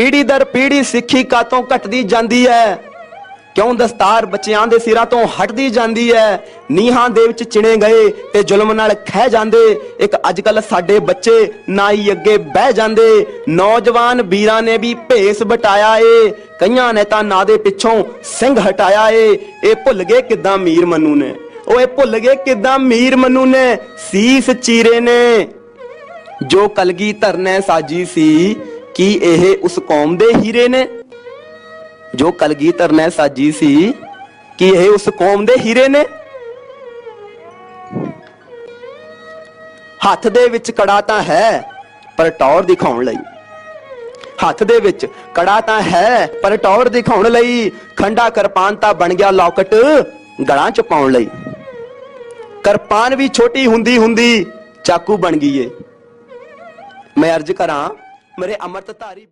ਪੀੜੀ ਦਰ ਪੀੜੀ ਸਿੱਖੀ ਕਾਤੋਂ ਘਟਦੀ ਜਾਂਦੀ ਹੈ ਕਿਉਂ ਦਸਤਾਰ ਬੱਚਿਆਂ ਦੇ ਸਿਰਾਂ ਤੋਂ ਹਟਦੀ ਜਾਂਦੀ ਹੈ ਨੀਹਾਂ ਦੇ ਵਿੱਚ ਚਿਣੇ ਗਏ ਤੇ ਜ਼ੁਲਮ ਨਾਲ ਖਹਿ ਜਾਂਦੇ। ਇੱਕ ਅੱਜਕੱਲ ਸਾਡੇ ਬੱਚੇ ਨਾਈ ਅੱਗੇ ਬਹਿ ਜਾਂਦੇ। ਨੌਜਵਾਨ ਵੀਰਾਂ ਨੇ ਵੀ ਭੇਸ ਬਟਾਇਆ ਏ। ਕਈਆਂ ਨੇ ਤਾਂ ਨਾ ਦੇ ਪਿੱਛੋਂ ਸਿੰਘ ਹਟਾਇਆ ਏ। ਇਹ ਭੁੱਲ ਗਏ ਕਿਦਾਂ ਮੀਰ ਮਨੂ ਨੇ? ਉਹ ਇਹ ਭੁੱਲ ਗਏ ਕਿਦਾਂ ਮੀਰ ਮਨੂ ਨੇ? ਸੀਸ ਚੀਰੇ ਨੇ। ਜੋ ਕਲਗੀ ਧਰਨੇ ਸਾਜੀ ਸੀ ਕੀ ਇਹ ਉਸ ਕੌਮ ਦੇ ਹੀਰੇ ਨੇ? ਜੋ ਕਲਗੀਧਰ ਨੇ ਸਾਜੀ ਸੀ, ਕਿ ਇਹ ਉਸ ਕੌਮ ਦੇ ਹੀਰੇ ਨੇ? ਹੱਥ ਦੇ ਵਿੱਚ ਕੜਾ ਤਾਂ ਹੈ, ਪਰ ਟੌਰ ਦਿਖਾਉਣ ਲਈ। ਹੱਥ ਦੇ ਵਿੱਚ ਕੜਾ ਤਾਂ ਹੈ, ਪਰ ਟੌਰ ਦਿਖਾਉਣ ਲਈ। ਖੰਡਾ ਕਿਰਪਾਨ ਤਾਂ ਬਣ ਗਿਆ ਲੌਕਟ ਗਲਾਂ ਚ ਪਾਉਣ ਲਈ। ਕਿਰਪਾਨ ਵੀ ਛੋਟੀ ਹੁੰਦੀ ਹੁੰਦੀ ਚਾਕੂ ਬਣ ਗਈ ਏ। ਮੈਂ ਅਰਜ਼ ਕਰਾਂ ਮੇਰੇ ਅੰਮ੍ਰਿਤ ਧਾਰੀ